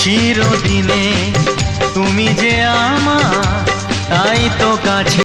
চিরদিনে। তুমি যে আমার তাই তো কাছে।